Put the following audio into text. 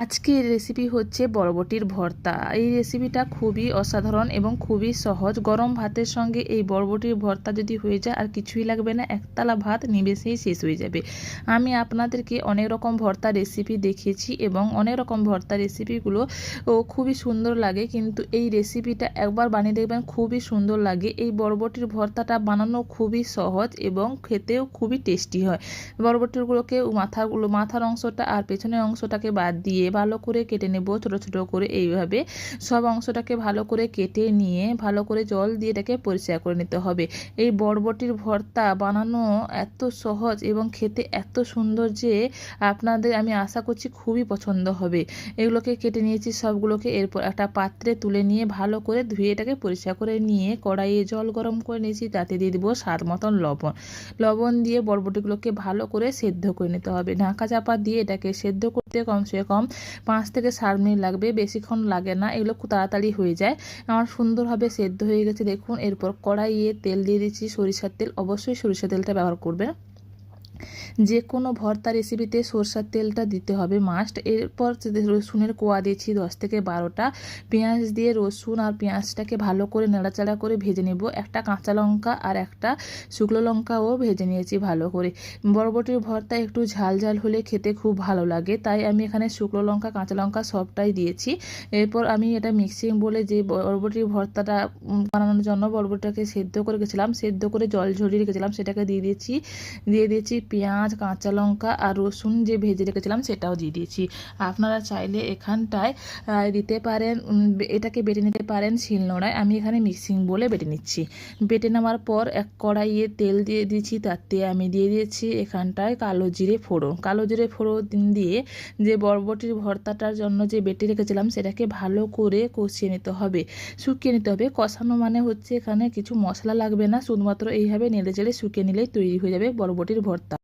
আজকের রেসিপি হচ্ছে বরবটির ভর্তা। এই রেসিপিটা খুবই অসাধারণ এবং খুবই সহজ। গরম ভাতের সঙ্গে এই বরবটির ভর্তা যদি হয়ে যায়, আর কিছুই লাগবে না, একতলা ভাত নিমেষেই শেষ হয়ে যাবে। আমি আপনাদেরকে অনেক রকম ভর্তা রেসিপি দেখিয়েছি এবং অনেক রকম ভর্তা রেসিপিগুলো ও খুবই সুন্দর লাগে। কিন্তু এই রেসিপিটা একবার বানিয়ে দেখবেন, খুবই সুন্দর লাগে। এই বরবটির ভর্তাটা বানানো খুবই সহজ এবং খেতেও খুবই টেস্টি হয়। বরবটিগুলোকে মাথাগুলো মাথার অংশটা আর পেছনের অংশটাকে বাদ দিয়ে ভালো করে কেটে নেব, ছোটো ছোটো করে এইভাবে। সব অংশটাকে ভালো করে কেটে নিয়ে, ভালো করে জল দিয়ে এটাকে পরিষ্কার করে নিতে হবে। এই বরবটির ভর্তা বানানো এত সহজ এবং খেতে এত সুন্দর যে আপনাদের আমি আশা করছি খুবই পছন্দ হবে। এগুলোকে কেটে নিয়েছি, সবগুলোকে এরপর একটা পাত্রে তুলে নিয়ে ভালো করে ধুয়ে এটাকে পরিষ্কার করে নিয়ে কড়াইয়ে জল গরম করে নিয়েছি, তাতে দিয়ে দেবো স্বাদ মতন লবণ। লবণ দিয়ে বরবটিগুলোকে ভালো করে সেদ্ধ করে নিতে হবে। ঢাকা চাপা দিয়ে এটাকে সেদ্ধ করতে কমসে কম পাঁচ থেকে সাত মিনিট লাগবে, বেশিক্ষণ লাগে না, এগুলো খুব তাড়াতাড়ি হয়ে যায়। আমার সুন্দরভাবে সেদ্ধ হয়ে গেছে, দেখুন। এরপর কড়াইয়ে তেল দিয়ে দিচ্ছি সরিষার তেল। অবশ্যই সরিষার তেলটা ব্যবহার করবেন। যে কোনো ভর্তা রেসিপিতে সরষার তেলটা দিতে হবে মাস্ট এরপর রসুনের কোয়া দিয়েছি দশ থেকে বারোটা। পেঁয়াজ দিয়ে রসুন আর পেঁয়াজটাকে ভালো করে নাড়াচাড়া করে ভেজে নেব। একটা কাঁচা লঙ্কা আর একটা শুকনো লঙ্কাও ভেজে নিয়েছি ভালো করে। বরবটির ভর্তা একটু ঝাল ঝাল হলে খেতে খুব ভালো লাগে, তাই আমি এখানে শুকনো লঙ্কা, কাঁচা লঙ্কা সবটাই দিয়েছি। এরপর আমি এটা মিক্সিং বলে যে বরবটির ভর্তাটা বানানোর জন্য বরবটিটাকে সেদ্ধ করে গেছিলাম সেদ্ধ করে জল ঝরিয়ে রেখেছিলাম, সেটাকে দিয়ে দিয়েছি। দিয়ে দিয়েছি পেঁয়াজ, কাঁচা লঙ্কা আর রসুন যে ভেজে রেখেছিলাম সেটাও দিয়ে দিয়েছি। আপনারা চাইলে এখানটায় দিতে পারেন এটাকে বেটে নিতে পারেন শিলনোড়ায় আমি এখানে মিক্সিং বলে বেটে নিচ্ছি। বেটে নেওয়ার পর এক কড়াইয়ে তেল দিয়ে দিয়েছি, তাতে আমি দিয়ে দিয়েছি এখানটায় কালো জিরে ফোড়ন। কালো জিরে ফোড়ন দিয়ে যে বরবটির ভর্তাটার জন্য যে বেটে রেখেছিলাম সেটাকে ভালো করে কষিয়ে নিতে হবে। শুকিয়ে নিতে হবে। কষানো মানে হচ্ছে এখানে কিছু মশলা লাগবে না, শুধুমাত্র এইভাবে নেড়ে চেড়ে শুকিয়ে নিলেই তৈরি হয়ে যাবে বরবটির ভর্তা।